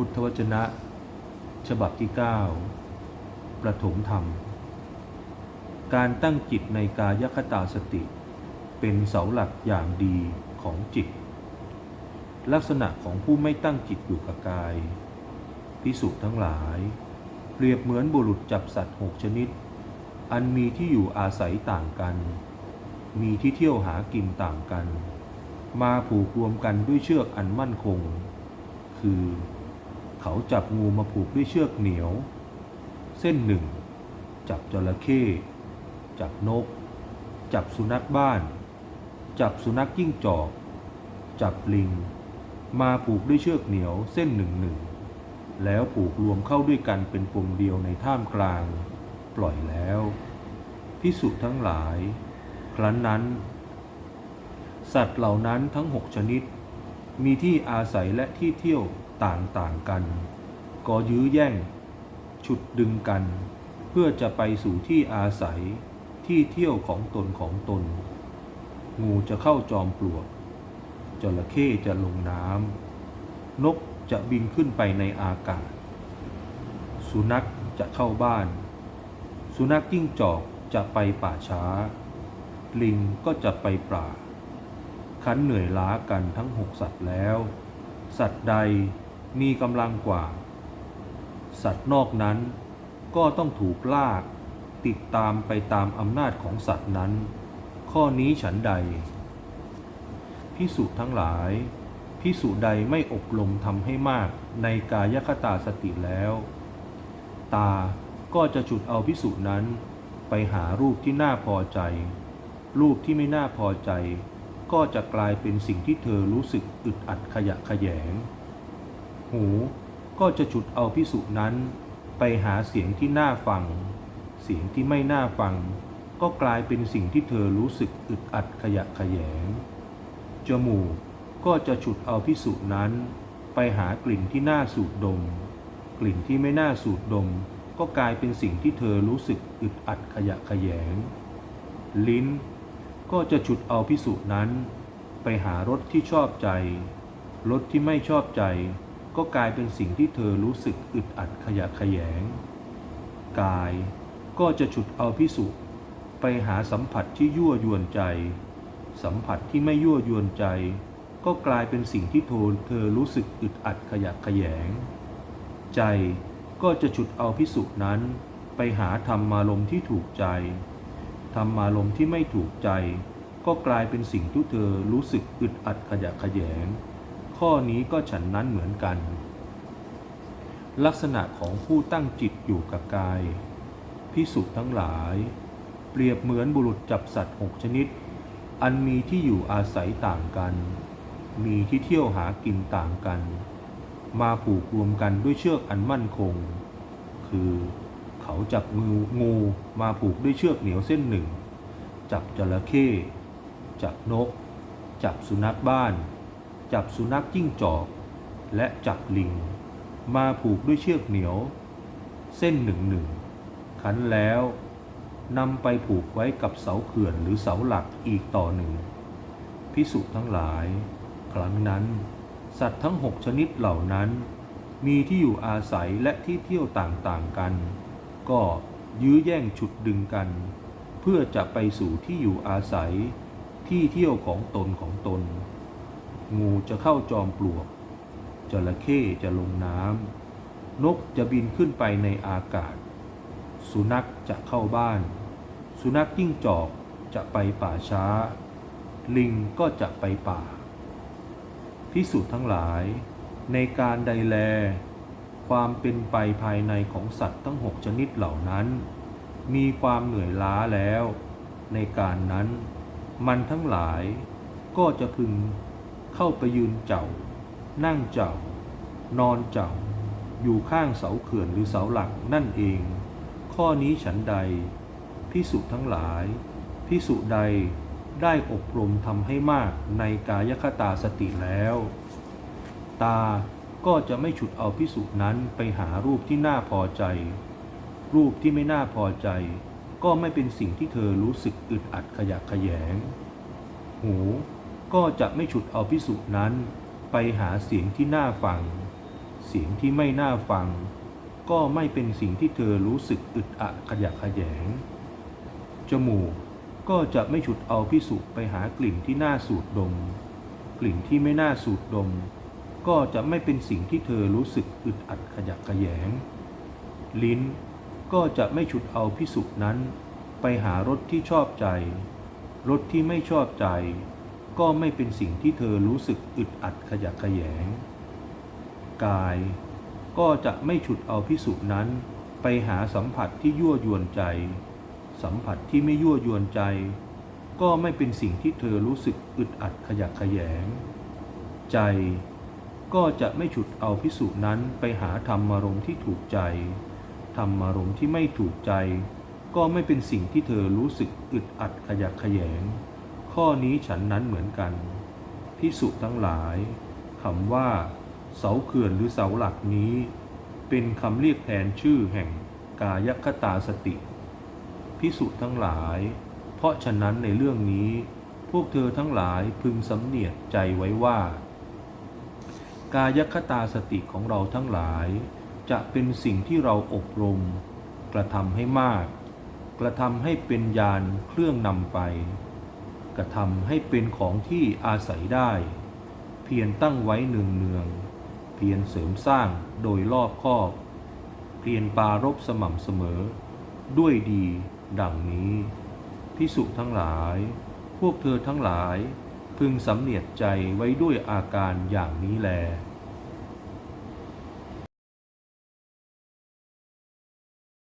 พุทธวจนะ ฉบับที่ 9 ประถมธรรม การตั้งจิตในกายคตาสติ เป็นเสาหลักอย่างดีของจิต ลักษณะของผู้ไม่ตั้งจิตอยู่กับกาย พิสุทั้งหลาย เปรียบเหมือนบุรุษจับสัตว์หกชนิด อันมีที่อยู่อาศัยต่างกัน มีที่เที่ยวหากินต่างกัน มาผูกรวมกันด้วยเชือกอันมั่นคง คือ เขาจับงูมาผูกด้วยเชือกเหนียว เส้นหนึ่ง จับจระเข้ จับนก จับสุนัขบ้าน จับสุนัขจิ้งจอก จับลิง มาผูกด้วยเชือกเหนียวเส้นหนึ่งหนึ่ง แล้วผูกรวมเข้าด้วยกันเป็นปมเดียวในท่ามกลาง ปล่อยแล้วพิสุทั้งหลาย ครั้นนั้น สัตว์เหล่านั้นทั้งหกชนิด มีที่อาศัยและที่เที่ยวต่างๆกัน ก็ยื้อแย่ง ฉุดดึงกัน เพื่อจะไปสู่ที่อาศัยที่เที่ยวของตนของตน งูจะเข้าจอมปลวก จระเข้จะลงน้ำ นกจะบินขึ้นไปในอากาศ สุนัขจะเข้าบ้าน สุนัขจิ้งจอกจะไปป่าช้า ลิงก็จะไปป่า คันเหนื่อยล้ากันทั้งหกสัตว์แล้ว สัตว์ใดมีกำลังกว่า สัตว์นอกนั้นก็ต้องถูกลากติดตามไปตามอำนาจของสัตว์นั้น ข้อนี้ฉันใด พิสุทั้งหลายพิสุใดไม่อบรมทำให้มากในกายคตาสติแล้ว ตาก็จะฉุดเอาพิสุนั้น ไปหารูปที่น่าพอใจ รูปที่ไม่น่าพอใจ ก็จะกลายเป็นสิ่งที่เธอรู้สึกอึดอัดขยะขยง หูก็จะฉุดเอาพิสุนั้น ไปหาเสียงที่น่าฟัง เสียงที่ไม่น่าฟัง ก็กลายเป็นสิ่งที่เธอรู้สึกอึดอัดขยะขยง จมูกก็จะฉุดเอาพิสุนั้น ไปหากลิ่นที่น่าสูดดม กลิ่นที่ไม่น่าสูดดม ก็กลายเป็นสิ่งที่เธอรู้สึกอึดอัดขยะขยง ลิ้น ก็จะฉุดเอาพิสุนั้น ไปหารสที่ชอบใจรสที่ไม่ชอบใจ ก็กลายเป็นสิ่งที่เธอรู้สึกอึดอัดขยะแขยง กายก็จะฉุดเอาพิสุไปหาสัมผัสที่ยั่วยวนใจ สัมผัสที่ไม่ยั่วยวนใจ ก็กลายเป็นสิ่งที่โทนเธอรู้สึกอึดอัดขยะแขยง ใจก็จะฉุดเอาพิสุนั้น ไปหาธรรมารมที่ถูกใจ ธรรมารมณ์ที่ไม่ถูกใจ ก็กลายเป็นสิ่งที่เธอรู้สึกอึดอัดขยะแขยง ข้อนี้ก็ฉันนั้นเหมือนกัน ลักษณะของผู้ตั้งจิตอยู่กับกาย พิสุทั้งหลาย เปรียบเหมือนบุรุษจับสัตว์หกชนิด อันมีที่อยู่อาศัยต่างกัน มีที่เที่ยวหากินต่างกัน มาผูกรวมกันด้วยเชือกอันมั่นคง คือ เขาจับงูงูมาผูกด้วยเชือกเหนียวเส้นหนึ่ง จับจระเข้ จับนก จับสุนัขบ้าน จับสุนัขจิ้งจอก และจับลิง มาผูกด้วยเชือกเหนียว เส้นหนึ่งหนึ่งขันแล้วนำไปผูกไว้กับเสาเขื่อนหรือเสาหลักอีกต่อหนึ่ง พิสุทั้งหลาย ครั้งนั้น สัตว์ทั้งหกชนิดเหล่านั้น มีที่อยู่อาศัยและที่เที่ยวต่างๆกัน ก็ยื้อแย่งฉุดดึงกัน เพื่อจะไปสู่ที่อยู่อาศัยที่เที่ยวของตนของตน งูจะเข้าจอมปลวก จระเข้จะลงน้ำ นกจะบินขึ้นไปในอากาศ สุนัขจะเข้าบ้าน สุนัขจิ้งจอกจะไปป่าช้า ลิงก็จะไปป่า พิสูจน์ทั้งหลายในการใดแล ความเป็นไปภายในของสัตว์ทั้งหกชนิดเหล่านั้น มีความเหนื่อยล้าแล้ว ในการนั้น มันทั้งหลายก็จะพึงเข้าไปยืนเจ้า นั่งเจ้า นอนเจ้า อยู่ข้างเสาเขื่อนหรือเสาหลักนั่นเอง ข้อนี้ฉันใดพิสุทั้งหลายพิสุใดได้อบรมทำให้มากในกายคตาสติแล้ว ตา ก็จะไม่ฉุดเอาพิสุนั้นไปหารูปที่น่าพอใจ รูปที่ไม่น่าพอใจ ก็ไม่เป็นสิ่งที่เธอรู้สึกอึดอัดขยะแขยง หูก็จะไม่ฉุดเอาพิสุนั้น ไปหาเสียงที่น่าฟัง เสียงที่ไม่น่าฟัง ก็ไม่เป็นสิ่งที่เธอรู้สึกอึดอัดขยะแขยง จมูกก็จะไม่ฉุดเอาพิสุไปหากลิ่นที่น่าสูดดม กลิ่นที่ไม่น่าสูดดม ก็จะไม่เป็นสิ่งที่เธอรู้สึกอึดอัดขยะแขยง ลิ้นก็จะไม่ฉุดเอาพิสุนั้น ไปหารสที่ชอบใจรสที่ไม่ชอบใจ ก็ไม่เป็นสิ่งที่เธอรู้สึกอึดอัดขยะแขยง กายก็จะไม่ฉุดเอาพิสุนั้น ไปหาสัมผัสที่ยั่วยวนใจ สัมผัสที่ไม่ยั่วยวนใจ ก็ไม่เป็นสิ่งที่เธอรู้สึกอึดอัดขยะแขยง ใจ ก็จะไม่ฉุดเอาพิสุนั้นไปหาธรรมารมณ์ที่ถูกใจ ธรรมารมณ์ที่ไม่ถูกใจ ก็ไม่เป็นสิ่งที่เธอรู้สึกอึดอัดขยะแขยง ข้อนี้ฉันนั้นเหมือนกัน พิสุทั้งหลายคำว่า เสาเขื่อนหรือเสาหลักนี้ เป็นคำเรียกแทนชื่อแห่งกายคตาสติ พิสุทั้งหลาย เพราะฉะนั้นในเรื่องนี้ พวกเธอทั้งหลายพึงสำเนียกใจไว้ว่า กายคตาสติของเราทั้งหลาย จะเป็นสิ่งที่เราอบรม กระทำให้มาก กระทำให้เป็นยานเครื่องนำไป กระทำให้เป็นของที่อาศัยได้ เพียรตั้งไว้เนืองเนืองๆเพียรเสริมสร้างโดยรอบคอบ เพียรปรารบสม่ำเสมอ ด้วยดีดังนี้ พิสุทั้งหลาย พวกเธอทั้งหลาย พึงสำเนียดใจไว้ด้วยอาการอย่างนี้แล